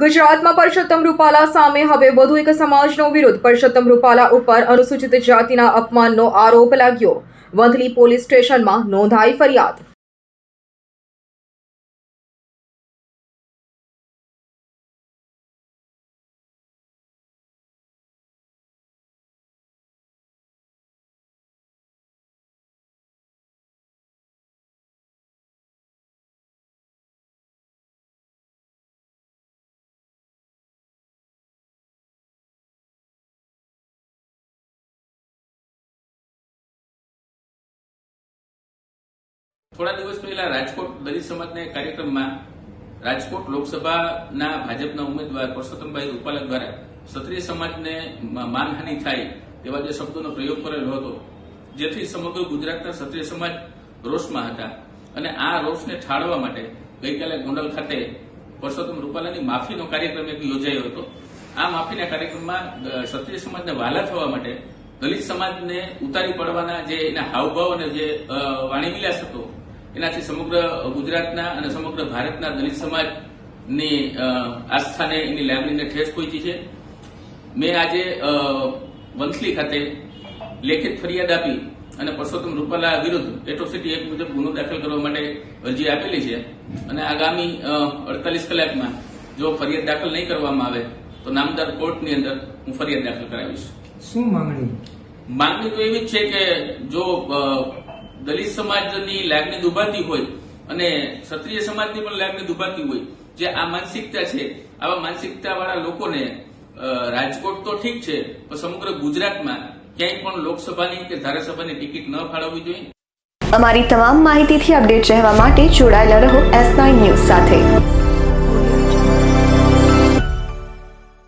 ગુજરાતમાં પરસોત્તમ રૂપાલા સામે હવે વધુ એક સમાજનો વિરોધ. પરસોત્તમ રૂપાલા ઉપર અનુસૂચિત જાતિના અપમાનનો આરોપ લાગ્યો. વંથલી પોલીસ સ્ટેશનમાં નોંધાઈ ફરિયાદ. થોડા દિવસ પહેલા રાજકોટ દલિત સમાજના કાર્યક્રમમાં રાજકોટ લોકસભાના ભાજપના ઉમેદવાર પરસોત્તમભાઈ રૂપાલા દ્વારા ક્ષત્રિય સમાજને માનહાનિ થાય તેવા જે શબ્દોનો પ્રયોગ કરેલો હતો, જેથી સમગ્ર ગુજરાતના ક્ષત્રિય સમાજ રોષમાં હતા અને આ રોષને ઠાળવા માટે ગઈકાલે ગોંડલ ખાતે પરસોત્તમ રૂપાલાની માફીનો કાર્યક્રમ એક યોજાયો હતો. આ માફીના કાર્યક્રમમાં ક્ષત્રિય સમાજને વાલા થવા માટે દલિત સમાજને ઉતારી પડવાના જે એના હાવભાવ અને જે વાણીવિલાસ હતો એનાથી સમગ્ર ગુજરાતના અને સમગ્ર ભારતના દલિત સમાજની આસ્થાને એની લાગણીને ઠેસ પહોંચી છે. મેં આજે વંથલી ખાતે લેખિત ફરિયાદ આપી અને પરસોત્તમ રૂપાલા વિરુદ્ધ એટ્રોસિટી એક્ટ મુજબ ગુનો દાખલ કરવા માટે અરજી આપેલી છે અને આગામી અડતાલીસ કલાકમાં જો ફરિયાદ દાખલ નહીં કરવામાં આવે તો નામદાર કોર્ટની અંદર હું ફરિયાદ દાખલ કરાવીશ. શું માંગણી? માંગણી તો એવી જ છે કે જો દલિત સમાજની લાગણી દુભાતી હોય અને ક્ષત્રિય સમાજની પણ લાગણી દુભાતી હોય, જે આ માનસિકતા છે, આવા માનસિકતા વાળા લોકોને રાજકોટ તો ઠીક છે, પણ સમગ્ર ગુજરાતમાં ક્યાંય પણ લોકસભાની કે ધારાસભાની ટિકિટ ન ફાળવવી જોઈએ. અમારી તમામ માહિતીથી અપડેટ રહેવા માટે જોડાયેલા રહો એસ નાઇન ન્યૂઝ સાથે.